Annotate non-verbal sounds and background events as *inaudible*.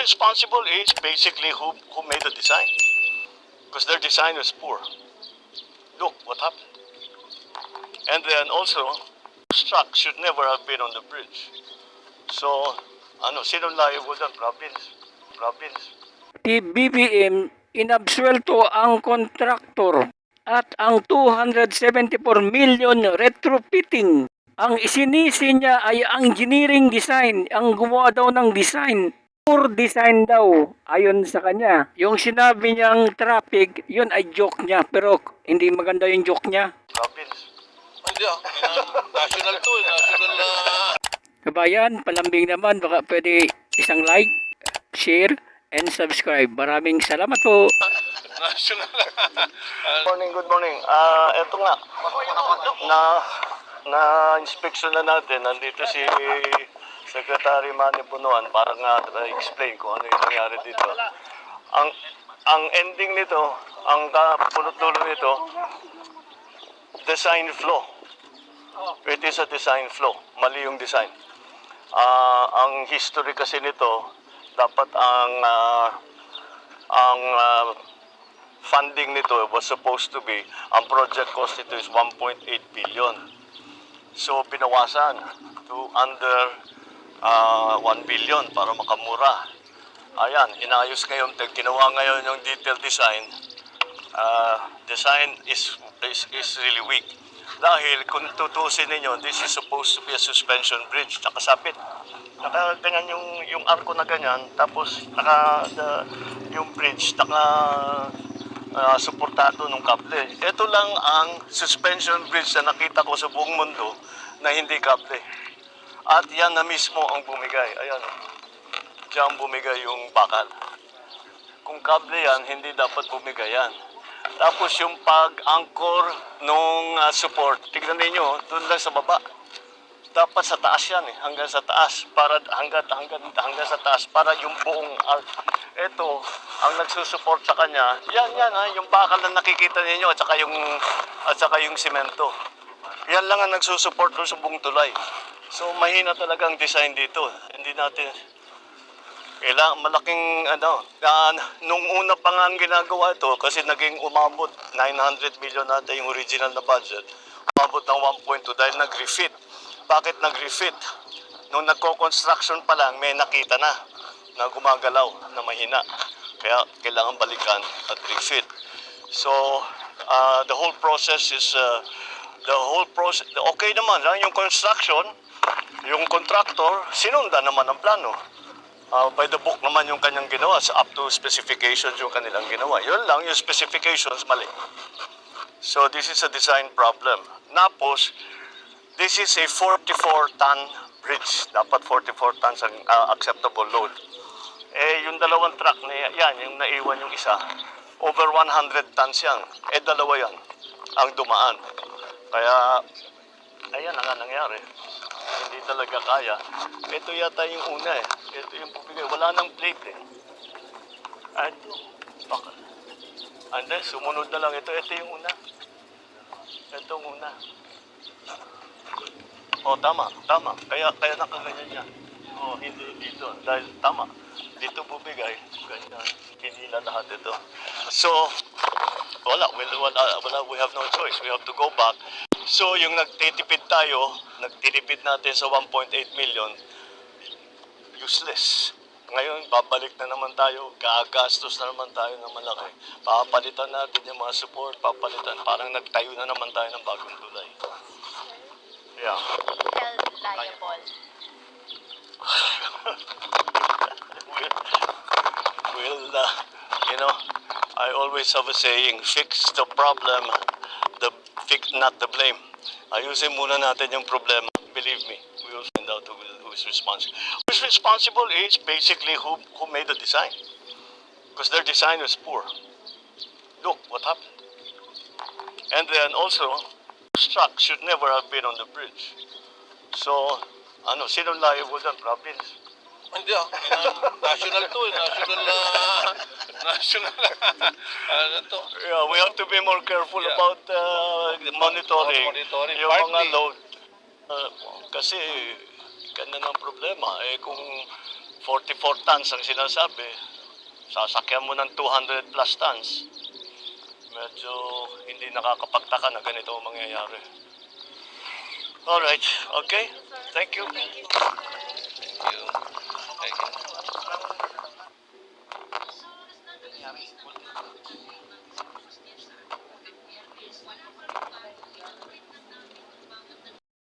responsible is basically who, who made the design. Because their design was poor. Look what happened. And then also, truck should never have been on the bridge. So, ano, sino liable doon? Province. Province. Di BBM inabsuelto ang kontraktor at ang 274 million retrofitting. Ang isinisi niya ay ang engineering design, ang gumawa daw ng design. Poor design daw, ayon sa kanya. Yung sinabi niyang traffic, yun ay joke niya. Pero hindi maganda yung joke niya. Province. Hindi ah, *laughs* national to eh, national na... Kabayan, palambing naman, baka pwede isang like, share, and subscribe. Maraming salamat po. national Good morning, good morning. Ah, eto nga. Na na inspection na natin. Nandito si Secretary Manny Bunuan para nga explain kung ano yung nangyari dito. Ang ang ending nito, ang punot-dulo nito, design flow. It is a design flow. Mali yung design. Ah, ang history kasi nito, dapat ang ah, ang ah, funding nito was supposed to be, ang project cost nito is 1.8 billion. So, binawasan to under uh, 1 billion para makamura. Ayan, inayos ngayon, ginawa ngayon yung detail design. Uh, design is, is, is really weak. Dahil kung tutusin ninyo, this is supposed to be a suspension bridge, nakasapit. Naka ganyan yung yung arko na ganyan, tapos naka the, yung bridge naka ah, suportado ng kable. Ito lang ang suspension bridge na nakita ko sa buong mundo na hindi kable. At yan na mismo ang bumigay. Ayan. Diyan bumigay yung bakal. Kung kable yan, hindi dapat bumigay yan. Tapos yung pag-anchor nung ah, support, tignan ninyo, doon lang sa baba dapat sa taas yan eh, hanggang sa taas para hanggang hanggang hanggang sa taas para yung buong arc. Ito, ang nagsusupport sa kanya, yan yan ha, yung bakal na nakikita ninyo at saka yung at saka yung semento. Yan lang ang nagsusupport doon sa buong tulay. So mahina talaga ang design dito. Hindi natin kailangan malaking ano, na, nung una pa nga ang ginagawa ito kasi naging umabot 900 million nata yung original na budget. Umabot ng 1.2 dahil nag-refit. Bakit nag-refit? Nung nagko-construction pa lang, may nakita na na gumagalaw, na mahina. Kaya kailangan balikan at refit. So, uh, the whole process is, uh, the whole process, okay naman, ha? yung construction, yung contractor, sinunda naman ang plano. Uh, by the book naman yung kanyang ginawa, sa up to specifications yung kanilang ginawa. Yun lang, yung specifications mali. So this is a design problem. Napos, this is a 44-ton bridge. Dapat 44 tons ang uh, acceptable load. Eh, yung dalawang truck na yan, yung naiwan yung isa, over 100 tons yan. Eh, dalawa yan ang dumaan. Kaya, ayan ang nangyari. Hindi talaga kaya. Ito yata yung una eh. Ito yung bumigay. Wala nang plate eh. At, baka. And then, sumunod na lang ito. Ito yung una. Ito yung una. Oh, tama, tama. Kaya kaya nakaganyan yan. Oh, hindi dito. Dahil tama. Dito bumigay. Ganyan. Hindi na lahat ito. So, wala, wala, wala, we have no choice. We have to go back. So, yung nagtitipid tayo, nagtitipid natin sa 1.8 million, useless. Ngayon, babalik na naman tayo, gagastos na naman tayo ng malaki. Papalitan natin yung mga support, papalitan. Parang nagtayo na naman tayo ng bagong tulay. Yeah. tell liable. *laughs* Well, uh, you know, I always have a saying, fix the problem, fix not the blame. Ayusin muna natin yung problema. Believe me, we will find out who, who is responsible. Who is responsible is basically who, who made the design. Because their design was poor. Look what happened. And then also, truck should never have been on the bridge. So, ano, sino liable doon? Province. Hindi ah, national to eh, national na... *laughs* national ano to? Yeah, we have to be more careful Yeah. about uh, monitoring, Monitoring, yung mga partly. load. Uh, kasi, ganda ng problema. Eh, kung 44 tons ang sinasabi, sasakyan mo ng 200 plus tons, medyo hindi nakakapagtaka na ganito ang mangyayari. Alright, okay. Thank you. Thank you. Thank you.